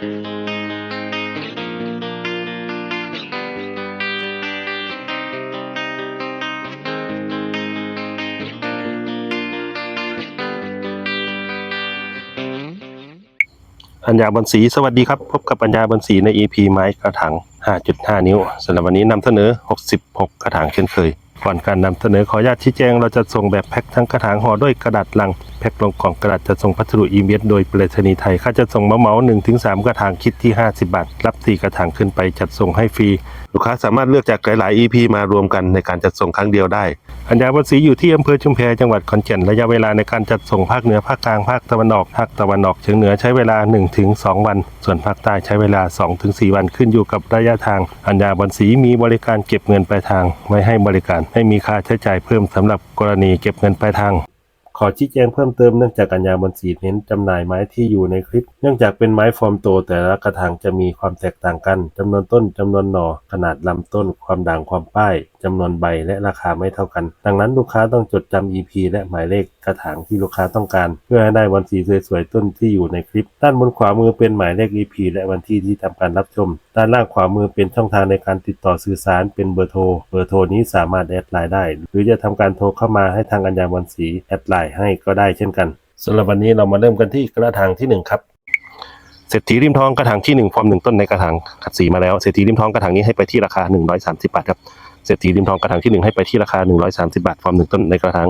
อัญญาบนศรีสวัสดีครับ พบกับอัญญาบนศรีใน EP ไม้กระถาง 5.5 นิ้วสำหรับวันนี้นำเสนอ 66 กระถางเช่นเคย ก่อนการนำเสนอขออนุญาตชี้แจงเราจะส่งแบบแพ็คทั้งกระถางห่อด้วยกระดาษลัง แพ็คลงกล่องกระดาษจะส่งพัสดุอีเมลโดยไปรษณีย์ไทย ค่าจะส่งมาเหมา1ถึง3กระถางคิดที่ 50 บาท รับ4กระถางขึ้นไปจัดส่งให้ฟรี ลูกค้าสามารถเลือกจากหลาย ๆ EP มารวมกันในการจัดส่งครั้งเดียวได้ อัญญาบนศรีอยู่ที่อำเภอชุมแพจังหวัดขอนแก่นระยะเวลาในการจัดส่งภาคเหนือภาคกลางภาคตะวันออกภาคตะวันออกเฉียงเหนือใช้เวลา 1-2 วัน ส่วนภาคใต้ใช้เวลา 2-4 วันขึ้นอยู่กับระยะทาง อัญญาบนศรีมีบริการเก็บเงินปลายทางไว้ให้บริการไม่มีค่าใช้จ่ายเพิ่มสำหรับกรณีเก็บเงินปลายทางขอชี้แจงเพิ่มเติมเนื่องจากกัญญาบนสีเน้นจำหน่ายไม้ที่อยู่ในคลิป เนื่องจากเป็นไม้ฟอร์มโตแต่ละกระถางจะมีความแตกต่างกันจำนวนต้นจำนวนหน่อขนาดลำต้น ความด่างความป้าย จำนวนใบและราคาไม่เท่ากัน ดังนั้นลูกค้าต้องจดจำ EP และหมายเลขกระถางที่ลูกค้าต้องการ เพื่อให้ได้วันสีสวยๆต้นที่อยู่ในคลิป ด้านบนขวามือเป็นหมายเลข EP และวันที่ที่ทำการรับชม ด้านล่างขวามือเป็นช่องทางในการติดต่อสื่อสารเป็นเบอร์โทร เบอร์โทรนี้สามารถแอดไลน์ได้ หรือจะทำการโทรเข้ามาให้ทางอัญญาวันศรีแอดไลน์ให้ก็ได้เช่นกันสำหรับวันนี้เรามาเริ่มกันที่กระถางที่หนึ่งครับเศรษฐีริมทองกระถางที่หนึ่งฟอร์มหนึ่งต้นในกระถางขัดสีมาแล้วเศรษฐีริมทองกระถางนี้ให้ไปที่ราคา 130 บาทครับ เศรษฐีริมทองกระถางที่หนึ่งให้ไปที่ราคา 130 บาทฟอร์มหนึ่งต้นในกระถาง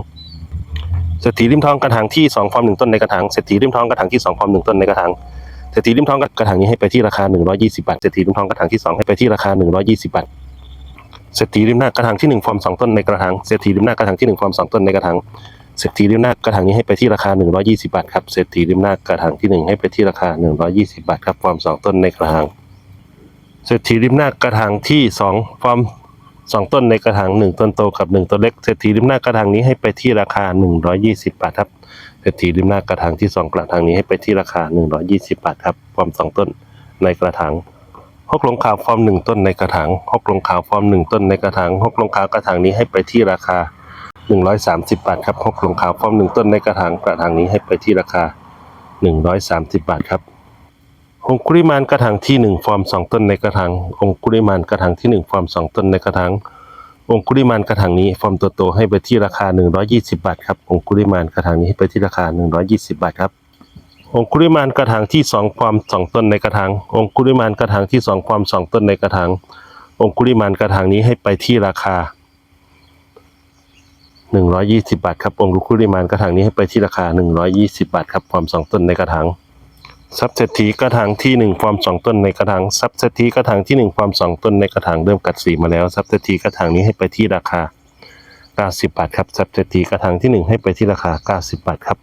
เศรษฐีริมทองกระถางที่สองฟอร์มหนึ่งต้นในกระถางเศรษฐีริมทองกระถางที่สองฟอร์มหนึ่งต้นในกระถางเศรษฐีริมทองกระถางนี้ให้ไปที่ราคา 120 บาทเศรษฐีริมทองกระถางที่สองให้ไปที่ราคา 120 บาทเศรษฐีริมหน้ากระถางที่หนึ่งฟอร์มสองต้นในกระถางเศรษฐีริมหน้ากระถางที่หนึ่งฟอร์มสองต้นในกระถางเศรษฐีริมหน้ากระถางนี้ให้ไปที่ราคา 120 บาทครับเศรษฐีริมหน้ากระถางที่ 1 ให้ไปที่ราคา 120 บาทครับฟอร์ม2ต้นในกระถางเศรษฐีริมหน้ากระถางที่2ฟอร์ม 2 ต้นในกระถาง1 ต้นโตกับ 1 ต้นเล็กเศรษฐีริมหน้ากระถางนี้ให้ไปที่ราคา 120 บาทครับเศรษฐีริมหน้ากระถางที่ 2 กระถางนี้ให้ไปที่ราคา 120 บาทครับฟอร์ม2 ต้นในกระถางฮกลงขาวฟอร์ม1ต้นในกระถางฮกลงขาวฟอร์ม1ต้นในกระถางฮกลงขาวกระถางนี้ให้ไปที่ราคา 130 บาทครับฮกลงขาวฟอร์มหนึ่งต้นในกระถางกระถางนี้ให้ไปที่ราคา 130 บาทครับ องคุริมานกระถางที่ 1 ฟอร์ม 2 ต้นในกระถางองคุริมานกระถางที่ 1 ฟอร์ม 2 ต้นในกระถางองคุริมานกระถางนี้ฟอร์มตัวโตให้ไปที่ราคา 120 บาทครับองคุริมานกระถางนี้ให้ไปที่ราคา 120 บาทครับองคุริมานกระถางที่ 2 ฟอร์ม 2 ต้นในกระถางองคุริมานกระถางที่ 2 ฟอร์ม 2 ต้นในกระถางองคุริมานกระถางนี้ให้ไปที่ราคา 120 บาทครับองคุริมานกระถางนี้ให้ไปที่ราคา 120 บาทครับฟอร์ม 2 ต้นในกระถาง ซับเศรษฐีกระถางที่1ฟอร์ม2 ต้นในกระถางซับเศรษฐีกระถางที่1ฟอร์ม2 ต้นในกระถางเริ่มกัดสีมาแล้วซับเศรษฐีกระถางนี้ให้ไปที่ราคา 90 บาทครับซับเศรษฐีกระถางที่ 1 ให้ไปที่ราคา 90 บาทครับ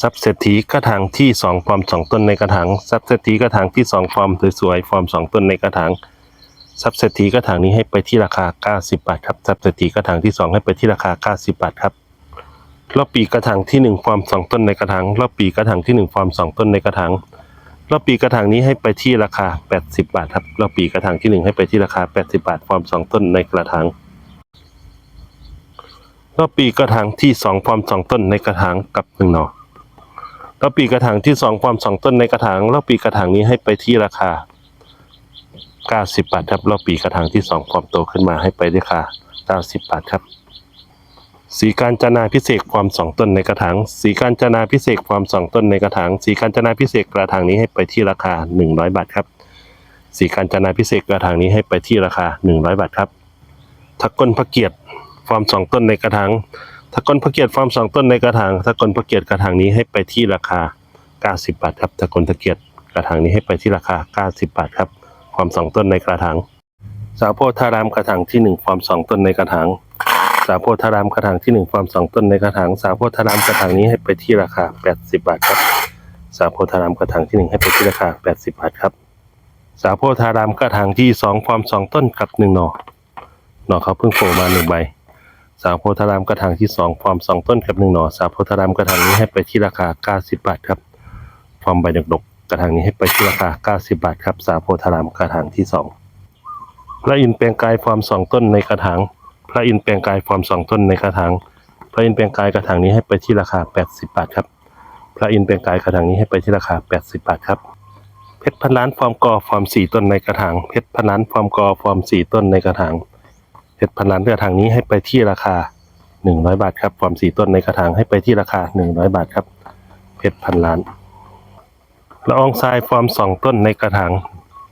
ซับเศรษฐีกระถางที่2ฟอร์ม2 ต้นในกระถางซับเศรษฐีกระถางที่2ฟอร์มสวยๆฟอร์ม2 ต้นในกระถางซับเศรษฐีกระถางนี้ให้ไปที่ราคา 90 บาทครับซับเศรษฐีกระถางที่ 2 ให้ไปที่ราคา 90 บาทครับ รอบปีกระถางที่1ฟอร์ม2ต้นในกระถางรอบปีกระถางที่1ฟอร์ม2ต้นในกระถางรอบปีกระถางนี้ให้ไปที่ราคา 80 บาทครับรอบปีกระถางที่ 1 ให้ไปที่ราคา 80 บาทฟอร์ม2ต้นในกระถางรอบปีกระถางที่2ฟอร์ม2ต้นในกระถางกับ1หน่อรอบปีกระถางที่2ฟอร์ม2ต้นในกระถางรอบปีกระถางนี้ให้ไปที่ราคา90 บาทครับรอบปีกระถางที่ 2 ความโตขึ้นมาให้ไปด้วยค่ะ90 บาทครับ สีการจนาพิเศษความสองต้นในกระถาง สีการจนาพิเศษความสองต้นในกระถาง สีการจนาพิเศษกระถางนี้ให้ไปที่ราคา 100 บาทครับ สีการจนาพิเศษกระถางนี้ให้ไปที่ราคา 100 บาทครับทักกลพระเกียรติฟอร์มสองต้นในกระถางทักกลพระเกียรติฟอร์มสองต้นในกระถางทักกลพระเกียรติกระถางนี้ให้ไปที่ราคา 90 บาทครับทักกลพระเกียรติกระถางนี้ให้ไปที่ราคา 90 บาทครับ ความสองต้นในกระถางสาวโพธารามกระถางที่หนึ่งความสองต้นในกระถาง สาโพธารามกระถางที่หนึ่งความสองต้นในกระถางสาโพธารามกระถางนี้ให้ไปที่ราคา80บาทครับสาโพธารามกระถางที่หนึ่งให้ไปที่ราคา80บาทครับ สาโพธารามกระถางที่สองความสองต้นกับหนึ่งหน่อหน่อเขาเพิ่งโผล่มาหนึ่งใบสาโพธารามกระถางที่สองความสองต้นกับหนึ่งหน่อสาโพธารามกระถางนี้ให้ไปที่ราคา90บบาทครับฟอร์มใบดกดกๆกระถางนี้ให้ไปที่ราคา90บบาทครับสาโพธารามกระถางที่สองพระอินทร์แปลงกายฟอร์มสองต้นในกระถาง พระอินทร์แปลงกายฟอร์มสองต้นในกระถางพระอินทร์แปลงกายกระถางนี้ให้ไปที่ราคา 80 บาทครับ พระอินทร์แปลงกายกระถางนี้ให้ไปที่ราคา 80 บาทครับเพชรพันล้านฟอร์มกอฟอร์มสี่ต้นในกระถางเพชรพันล้านฟอร์มกอฟอร์มสี่ต้นในกระถางเพชรพันล้านกระถางนี้ให้ไปที่ราคาหนึ่งร้อยบาทครับฟอร์มสี่ต้นในกระถางให้ไปที่ราคาหนึ่งร้อยบาทครับเพชรพันล้านละอองทรายฟอร์มสองต้นในกระถาง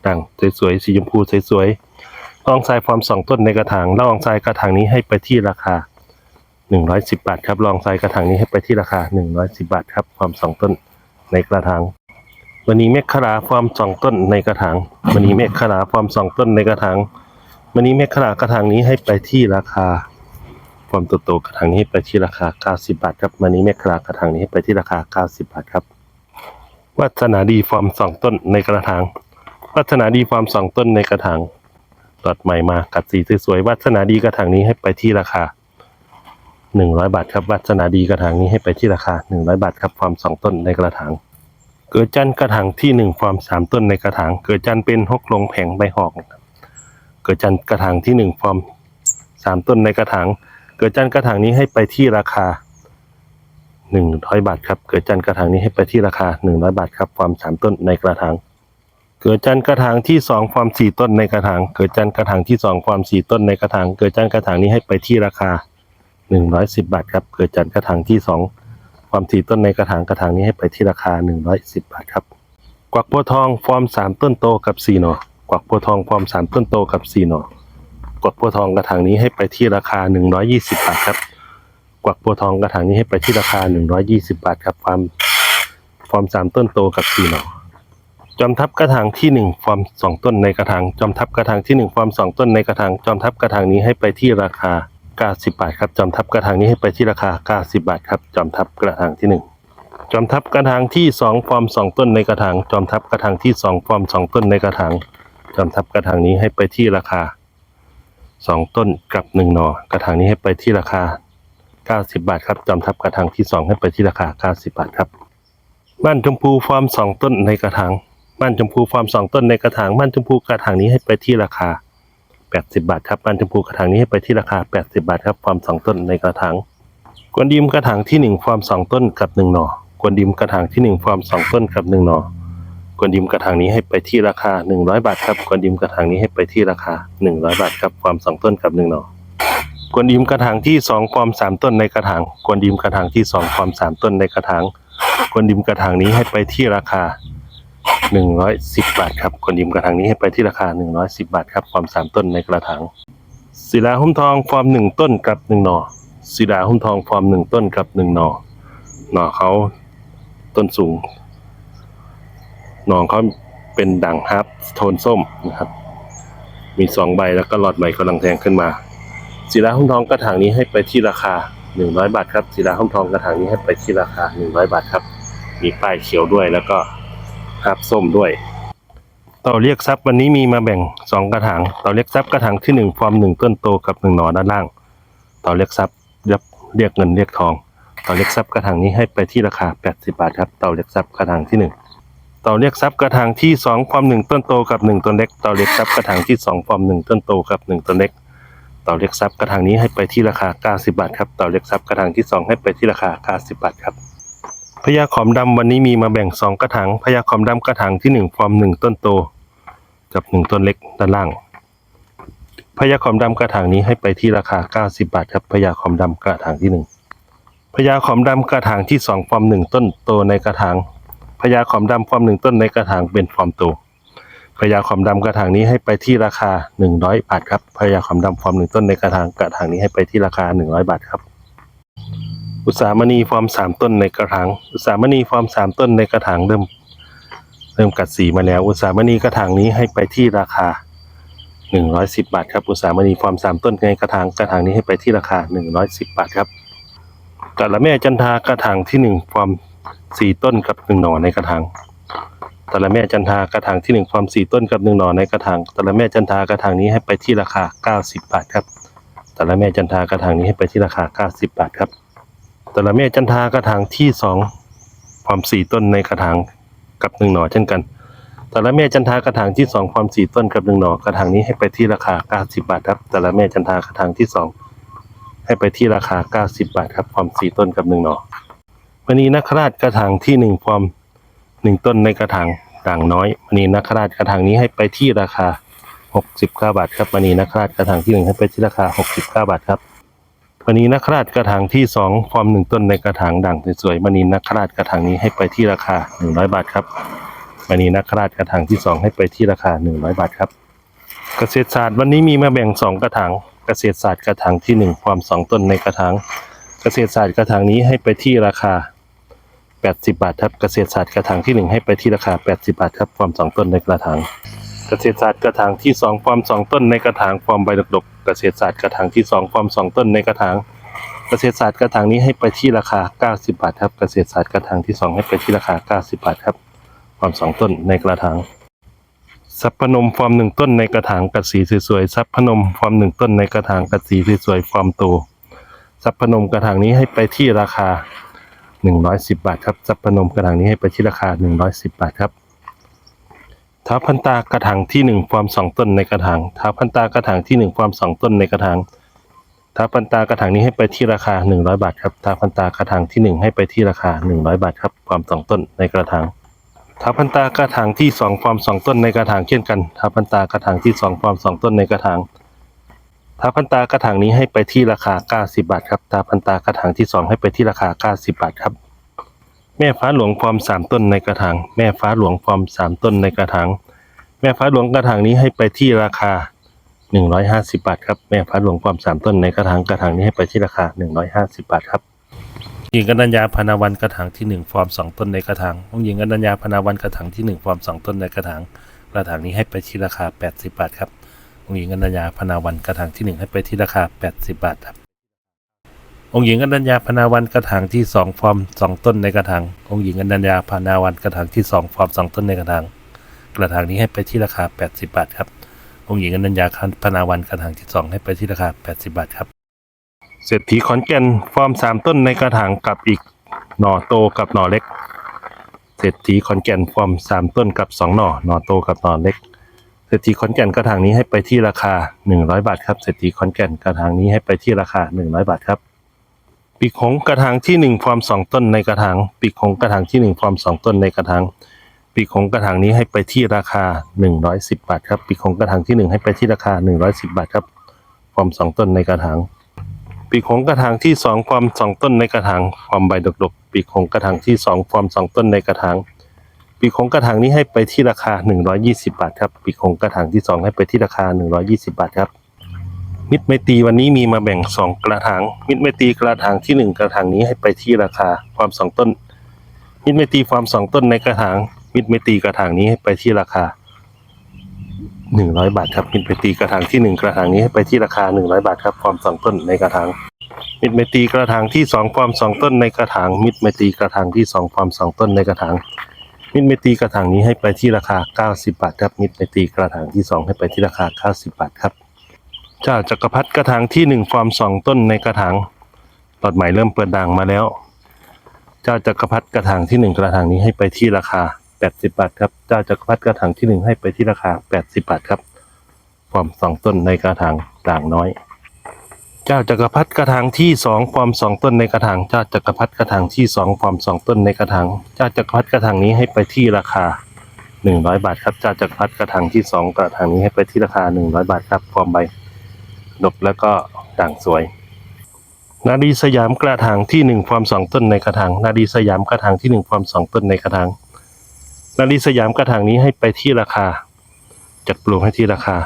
ด่างสวยๆสีชมพูสวยๆ ละอองทรายฟอร์มสองต้นในกระถางละอองทรายกระถางนี้ให้ไปที่ราคาหนึ่งร้อยสิบบาทครับละอองทรายกระถางนี้ให้ไปที่ราคาหนึ่งร้อยสิบบาทครับฟอร์มสองต้นในกระถางวันนี้เมฆขลาฟอร์มสองต้นในกระถางวันนี้เมฆขลาฟอร์มสองต้นในกระถางวันนี้เมฆขลากระถางนี้ให้ไปที่ราคาฟอร์มโตๆกระถางนี้ให้ไปที่ราคา90บาทครับวันนี้เมฆขลากระถางนี้ให้ไปที่ราคา90บาทครับวัฒนาดีฟอร์มสองต้นในกระถางวัฒนาดีฟอร์มสองต้นในกระถาง ตอดใหม่มากัดสีสวยๆวัฒนาดีกระถางนี้ให้ไปที่ราคา 100 บาทครับวัฒนาดีกระถางนี้ให้ไปที่ราคา 100 บาทครับฟอร์มสองต้นในกระถาง เกิดจันทร์กระถางที่หนึ่งฟอร์มสามต้นในกระถาง เกิดจันทร์เป็นหกลงแผงใบหอกครับเกิดจันทร์กระถางที่หนึ่งฟอร์มสามต้นในกระถาง เกิดจันทร์กระถางนี้ให้ไปที่ราคาหนึ่งร้อยบาทครับ เกิดจันทร์กระถางนี้ให้ไปที่ราคาหนึ่งร้อยบาทครับฟอร์มสามต้นในกระถาง เกิดจันกระถางที่สองฟอร์มสี่ต้นในกระถาง เกิดจันกระถางที่สองฟอร์มสี่ต้นในกระถาง เกิดจันกระถางนี้ให้ไปที่ราคาหนึ่งร้อยสิบบาทครับ เกิดจันกระถางที่สองความสี่ต้นในกระถางกระถางนี้ให้ไปที่ราคา110บบาทครับ กวักโพทองฟอร์มสามต้นโตกับสี่หน่อกวักโพทองฟอร์มสามต้นโตกับสี่หน่อกวักโพทองกระถางนี้ให้ไปที่ราคา120บบาทครับกวักโพทองกระถางนี้ให้ไปที่ราคา120บาทครับฟอร์มฟอร์มสามต้นโตกับสี่หน่อ จอมทัพกระถางที่หนึ่งฟอร์มสองต้นในกระถางจอมทัพกระถางที่หนึ่งฟอร์มสองต้นในกระถางจอมทัพกระถางนี้ให้ไปที่ราคา 90 บาทครับจอมทัพกระถางนี้ให้ไปที่ราคา 90 บาทครับจอมทัพกระถางที่หนึ่งจอมทัพกระถางที่สองฟอร์มสองต้นในกระถางจอมทัพกระถางที่สองฟอร์มสองต้นในกระถางจอมทัพกระถางนี้ให้ไปที่ราคาสองต้นกับหนึ่งหนอกระถางนี้ให้ไปที่ราคา 90 บาทครับจอมทัพกระถางที่สองให้ไปที่ราคา 90 บาทครับบ้านชมพูฟอร์มสองต้นในกระถาง บ้านชมพูฟอร์มสองต้นในกระถางบ้านชมพูกระถางนี้ให้ไปที่ราคา 80 บาทครับบ้านชมพูกระถางนี้ให้ไปที่ราคา 80 บาทครับฟอร์มสองต้นในกระถางกวนดิมกระถางที่หนึ่งฟอร์มสองต้นกับหนึ่งหน่อกวนดิมกระถางที่หนึ่งฟอร์มสองต้นกับหนึ่งหน่อกวนดิมกระถางนี้ให้ไปที่ราคาหนึ่งร้อยบาทครับกวนดิมกระถางนี้ให้ไปที่ราคาหนึ่งร้อยบาทครับฟอร์มสองต้นกับหนึ่งหน่อกวนดิมกระถางที่สองฟอร์มสามต้นในกระถางกวนดิมกระถางที่สองฟอร์มสามต้นในกระถางกวนดิมกระถางนี้ให้ไปที่ราคา หนึ่งร้อยสิบบาทครับกวนดิมกระถางนี้ให้ไปที่ราคาหนึ่งร้อยสิบบาทครับฟอร์มสามต้นในกระถางศิลาหุ้มทองฟอร์มหนึ่งต้นกับหนึ่งหน่อศิลาหุ้มทองฟอร์มหนึ่งต้นกับหนึ่งหน่อหน่อเขาต้นสูงหน่อเขาเป็นด่างฮับโทนส้มนะครับ มีสองใบแล้วก็หลอดใบกำลังแทงขึ้นมาศิลาหุ้มทองกระถางนี้ให้ไปที่ราคาหนึ่งร้อยบาทครับศิลาหุ้มทองกระถางนี้ให้ไปที่ราคาหนึ่งร้อยบาทครับ มีป้ายเขียวด้วยแล้วก็ ฮับส้มด้วยเต่าเรียกทรัพย์วันนี้มีมาแบ่งสองกระถางเต่าเรียกทรัพย์กระถางที่หนึ่งฟอร์มหนึ่งต้นโตกับหนึ่งหนอด้านล่างเต่าเรียกทรัพย์เรียกเรียกเงินเรียกทองเต่าเรียกทรัพย์กระถางนี้ให้ไปที่ราคา 80 บาทครับเต่าเรียกทรัพย์กระถางที่หนึ่งเต่าเรียกทรัพย์กระถางที่สองฟอร์มหนึ่งต้นโตกับหนึ่งต้นเล็กเต่าเรียกทรัพย์กระถางที่สองฟอร์มหนึ่งต้นโตกับหนึ่งต้นเล็กเต่าเรียกทรัพย์กระถางนี้ให้ไปที่ราคา 90 บาทครับเต่าเรียกทรัพย์กระถางที่สองให้ไปที่ราคา 90 บาทครับ พญาขอมดำวันนี้มีมาแบ่งสองกระถางพญาขอมดำกระถางที่หนึ่งฟอร์มหนึ่งต้นโต กับหนึ่งต้นเล็กด้านล่างพญาขอมดำกระถางนี้ให้ไปที่ราคา 90 บาทครับพญาขอมดำกระถางที่หนึ่งพญาขอมดำกระถางที่สองฟอร์มหนึ่งต้นโตในกระถางพญาขอมดำฟอร์มหนึ่งต้นในกระถางเป็นฟอร์มโตพญาขอมดำกระถางนี้ให้ไปที่ราคา 100 บาทครับพญาขอมดำฟอร์มหนึ่งต้นในกระถางกระถางนี้ให้ไปที่ราคา 100 บาทครับ อุตสามณีฟอร์มสามต้นในกระถาง อุตสามณีฟอร์มสามต้นในกระถางเริ่ม เริ่มกัดสีมาแล้ว อุตสามณีกระถางนี้ให้ไปที่ราคา 110 บาทครับ อุตสามณีฟอร์มสามต้นในกระถางกระถางนี้ให้ไปที่ราคา 110 บาทครับกะละแม่จันทากระถางที่หนึ่งฟอร์มสี่ต้นกับหนึ่งหน่อในกระถางกะละแม่จันทากระถางที่หนึ่งฟอร์มสี่ต้นกับหนึ่งหน่อในกระถางกะละแม่จันทากระถางนี้ให้ไปที่ราคา 90 บาทครับกะละแม่จันทากระถางนี้ให้ไปที่ราคา 90 บาทครับ กะละแม่จันทากระถางที่สองฟอร์มสี่ต้นในกระถางกับหนึ่งหน่อเช่นกันแต่ละแม่จันทากระถางที่สองความสี่ต้นกับหนึ่งหน่อกระถางนี้ให้ไปที่ราคา90บาทครับแต่ละแม่จันทากระถางที่สองให้ไปที่ราคา90บาทครับความสี่ต้นกับหนึ่งหน่อวันนี้นักราชกระถางที่หนึ่งความหนึ่งต้นในกระถางด่างน้อยมณีนักราชกระถางนี้ให้ไปที่ราคา69บาทครับมณีนักราชกระถางที่หนึ่งให้ไปที่ราคา69บาทครับ มณีนักราชกระถางที่สองฟอร์มหนึ่งต้นในกระถางด่างสวยๆมณีนักราชกระถางนี้ให้ไปที่ราคา 100 บาทครับมณีนักราชกระถางที่สองให้ไปที่ราคา 100 บาทครับ เกษตรศาสตร์วันนี้มีมาแบ่งสองกระถางเกษตรศาสตร์กระถางที่หนึ่งความสองต้นในกระถางเกษตรศาสตร์กระถางนี้ให้ไปที่ราคา 80 บาทครับเกษตรศาสตร์กระถางที่หนึ่งให้ไปที่ราคา 80 บาทครับความสองต้นในกระถาง เกษตรศาสตร์กระถางที่สองความสองต้นในกระถางความใบดกๆเกษตรศาสตร์กระถางที่สองความสองต้นในกระถางเกษตรศาสตร์กระถางนี้ให้ไปที่ราคา 90 บาทครับเกษตรศาสตร์กระถางที่สองให้ไปที่ราคา 90 บาทครับ ความสองต้นในกระถางสับพนมฟอร์มหนึ่งต้นในกระถางกัดสีสวยๆสับพนมฟอร์มหนึ่งต้นในกระถางกัดสีสวยๆฟอร์มโตสับพนมกระถางนี้ให้ไปที่ราคา 110 บาทครับสับพนมกระถางนี้ให้ไปที่ราคา 110 บาทครับ ท้าพันตากระถางที่หนึ่งฟอร์มสองต้นในกระถางท้าพันตากระถางที่หนึ่งฟอร์มสองต้นในกระถางท้าพันตากระถางนี้ให้ไปที่ราคา100บาทครับท้าพันตากระถางที่หนึ่งให้ไปที่ราคา100บาทครับฟอร์มสองต้นในกระถางทับพันตากระถางที่สองฟอร์มสองต้นในกระถางเช่นกันทับพันตากระถางที่สองฟอร์มสองต้นในกระถางทับพันตากระถางนี้ให้ไปที่ราคา90บาทครับทับพันตากระถางที่สองให้ไปที่ราคา90บาทครับ แม่ฟ้าหลวงฟอร์มสามต้นในกระถาง แม่ฟ้าหลวงฟอร์มสามต้นในกระถาง แม่ฟ้าหลวงกระถางนี้ให้ไปที่ราคา 150 บาทครับ แม่ฟ้าหลวงฟอร์มสามต้นในกระถาง กระถางนี้ให้ไปที่ราคา 150 บาทครับหญิงอนัญญาพนาวันกระถางที่หนึ่งฟอร์มสองต้นในกระถางองหญิงอนัญญาพนาวันกระถางที่หนึ่งฟอร์มสองต้นในกระถาง กระถางนี้ให้ไปที่ราคา 80 บาทครับองหญิงอนัญญาพนาวันกระถางที่หนึ่งให้ไปที่ราคา 80 บาทครับ องค์หญิงอนัญญาพนาวันกระถางที่สองฟอร์มสองต้นในกระถางองค์หญิงอนัญญาพนาวันกระถางที่สองฟอร์มสองต้นในกระถางกระถางนี้ให้ไปที่ราคา 80 บาทครับ องค์หญิงอนัญญาพนาวันกระถางที่สองให้ไปที่ราคา 80 บาทครับ เศรษฐีขอนแก่นฟอร์มสามต้นในกระถางกับอีกหน่อโตกับหน่อเล็ก เศรษฐีขอนแก่นฟอร์มสามต้นกับสองหน่อหน่อโตกับหน่อเล็กเศรษฐีขอนแก่นกระถางนี้ให้ไปที่ราคา 100 บาทครับเศรษฐีขอนแก่นกระถางนี้ให้ไปที่ราคา 100 บาทครับ ปีกหงกระถางที่หนึ่งฟอร์มสองต้นในกระถางปีกหงกระถางที่หนึ่งฟอร์มสองต้นในกระถางปีกหงกระถางนี้ให้ไปที่ราคา 110 บาทครับปีกหงกระถางที่หนึ่งให้ไปที่ราคา 110 บาทครับฟอร์มสองต้นในกระถางปีกของกระถางที่สองฟอร์มสองต้นในกระถางฟอร์มใบดกๆปีกของกระถางที่สองฟอร์มสองต้นในกระถางปีกของกระถางนี้ให้ไปที่ราคา 120 บาทครับปีกของกระถางที่สองให้ไปที่ราคา 120 บาทครับ มิตรไมตรีวันนี้มีมาแบ่งสองกระถาง มิตรไมตรีกระถางที่หนึ่งกระถางนี้ให้ไปที่ราคาฟอร์มสองต้น มิตรไมตรีฟอร์มสองต้นในกระถาง มิตรไมตรีกระถางนี้ให้ไปที่ราคา 100 บาทครับมิตรไมตรีกระถางที่หนึ่งกระถางนี้ให้ไปที่ราคา 100 บาทครับฟอร์มสองต้นในกระถาง มิตรไมตรีกระถางที่สองฟอร์มสองต้นในกระถาง มิตรไมตรีกระถางที่สองฟอร์มสองต้นในกระถางมิตรไมตรีกระถางนี้ให้ไปที่ราคา 90 บาทครับมิตรไมตรีกระถางที่สองให้ไปที่ราคา 90 บาทครับ จ้าจักรพรรดิกระถางที่หนึ่งฟอร์มสองต้นในกระถางหลอดใหม่เริ่มเปิดด่างมาแล้ว เจ้าจักรพรรดิกระถางที่หนึ่งกระถางนี้ให้ไปที่ราคา80บบาทครับ เจ้าจักรพรรดิกระถางที่หนึ่งให้ไปที่ราคา80บบาทครับฟอร์มสองต้นในกระถางด่างน้อย เจ้าจักรพรรดิกระถางที่สองฟอร์มสองต้นในกระถางเจ้าจักรพรรดิกระถางที่สองฟอร์มสองต้นในกระถางเจ้าจักรพรรดิกระถางนี้ให้ไปที่ราคาหนึ่งร้อยบาทครับเจ้าจักรพรรดิกระถางที่สองกระถางนี้ให้ไปที่ราคาหนึ่งร้อยบาทครับฟอร์มใบ ดกแล้วก็ด่างสวย นาดีสยามกระถางที่หนึ่งฟอร์มสองต้นในกระถางนาดีสยามกระถางที่หนึ่งฟอร์มสองต้นในกระถางนาดีสยามกระถางนี้ให้ไปที่ราคา จัดปลูกให้ที่ราคา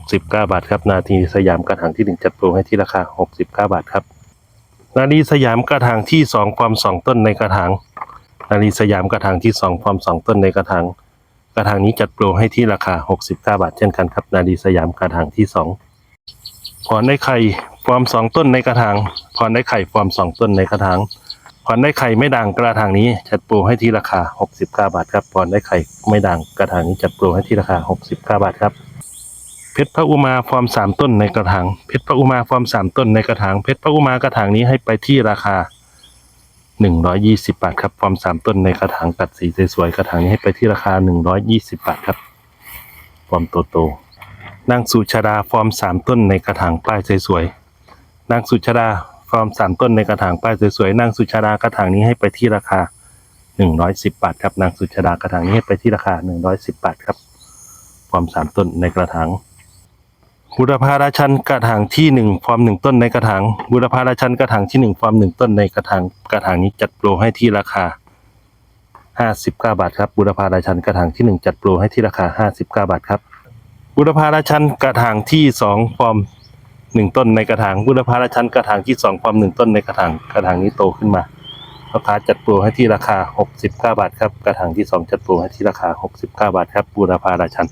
69 บาทครับ นาทีสยามกระถางที่หนึ่งจัดปลูกให้ที่ราคา 69 บาทครับ นาดีสยามกระถางที่สองความสองต้นในกระถางนาดีสยามกระถางที่สองความสองต้นในกระถางกระถางนี้จัดปลูกให้ที่ราคา 69 บาทเช่นกันครับ นาดีสยามกระถางที่ สองพรได้ไข่ฟอร์มสองต้นในกระถางพรได้ไข่ฟอร์มสองต้นในกระถางพรได้ไข่ไม่ด่างกระถางนี้จัดปลูกให้ที่ราคา 69 บาทครับพรได้ไข่ไม่ด่างกระถางนี้จัดปลูกให้ที่ราคา 69 บาทครับเพชรพระอุมาฟอร์มสามต้นในกระถางเพชรพระอุมาฟอร์มสามต้นในกระถางเพชรพระอุมากระถางนี้ให้ไปที่ราคาหนึ่งร้อยยี่สิบาทครับฟอร์มสามต้นในกระถางตัดสีสวยๆกระถางนี้ให้ไปที่ราคาหนึ่งร้อยยี่สิบาทครับฟอร์มโตๆ นางสุชาดาฟอร์มสามต้นในกระถางป้ายสวยๆนางสุชาดาฟอร์มสามต้นในกระถางป้ายสวยๆนางสุชาดากระถางนี้ให้ไปที่ราคาหนึ่งร้อยสิบบาทครับนางสุชาดากระถางนี้ให้ไปที่ราคาหนึ่งร้อยสิบบาทครับฟอร์มสามต้นในกระถางบุรพาราชันกระถางที่หนึ่งฟอร์มหนึ่งต้นในกระถางบุรพาราชันกระถางที่หนึ่งฟอร์มหนึ่งต้นในกระถางกระถางนี้จัดโปรให้ที่ราคาห้าสิบเก้าบาทครับบุรพาราชันกระถางที่หนึ่งจัดโปรให้ที่ราคาห้าสิบเก้าบาทครับ บุรพาราชันกระถางที่สองฟอร์มหนึ่งต้นในกระถางบุรพาราชันกระถางที่สองความหนึ่งต้นในกระถางกระถางนี้โตขึ้นมาราคาจัดโปรให้ที่ราคา 69 บาทครับ กระถางที่สองจัดโปรให้ที่ราคา 69 บาทครับบุรพาราชัน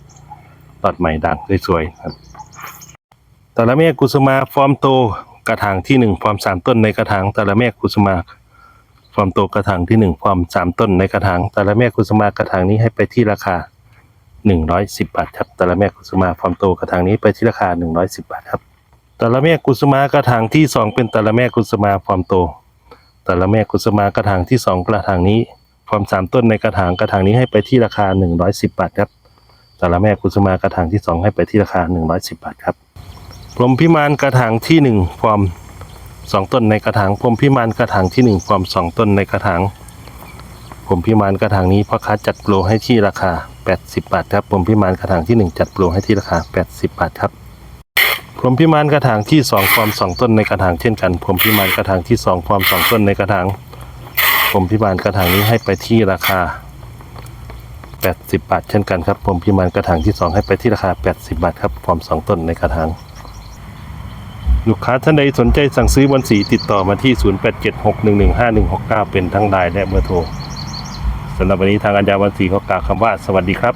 ตอดใหม่ด่างสวยๆครับตาละเมฆกุสมาฟอร์มโต กระถางที่หนึ่งฟอร์มสามต้นในกระถางตาละเมฆกุสมา ฟอร์มโตกระถางที่หนึ่งฟอร์มสามต้นในกระถางตาละเมฆกุสมากระถางนี้ให้ไปที่ราคา 110 บาทครับตาละเมฆกุสุมาฟอร์มโตกระถางนี้ไปที่ราคา 110 บาทครับตะละแม่กุสมากระถางที่สองเป็นตะละแม่กุสมาฟอร์มโตตะละแม่กุสมากระถางที่สองกระถางนี้ฟอร์มสามต้นในกระถางกระถางนี้ให้ไปที่ราคาหนึ่งร้อยสิบบาทครับตะละแม่กุสมากระถางที่สองให้ไปที่ราคาหนึ่งร้อยสิบบาทครับพรมพิมานกระถางที่หนึ่งฟอร์มสองต้นในกระถางพรมพิมานกระถางที่หนึ่งฟอร์มสองต้นในกระถาง พรหมพิมานกระถางนี้พ่อค้าจัดโปรให้ที่ราคา 80 บาทครับพรหมพิมานกระถางที่หนึ่งจัดโปรให้ที่ราคา 80 บาทครับพรหมพิมานกระถางที่สองฟอร์มสองต้นในกระถางเช่นกันพรหมพิมานกระถางที่สองฟอร์มสองต้นในกระถางพรหมพิมานกระถางนี้ให้ไปที่ราคา 80 บาท เช่นกันครับพรหมพิมานกระถางที่สองให้ไปที่ราคา 80 บาทครับฟอร์มสองต้นในกระถางลูกค้าท่านใดสนใจสั่งซื้อบอลสีติดต่อมาที่ 0876115169 เป็นทั้งไลน์และเบอร์โทร สำหรับวันนี้ทางอาจารย์วันศรีขอกล่าวคำว่าสวัสดีครับ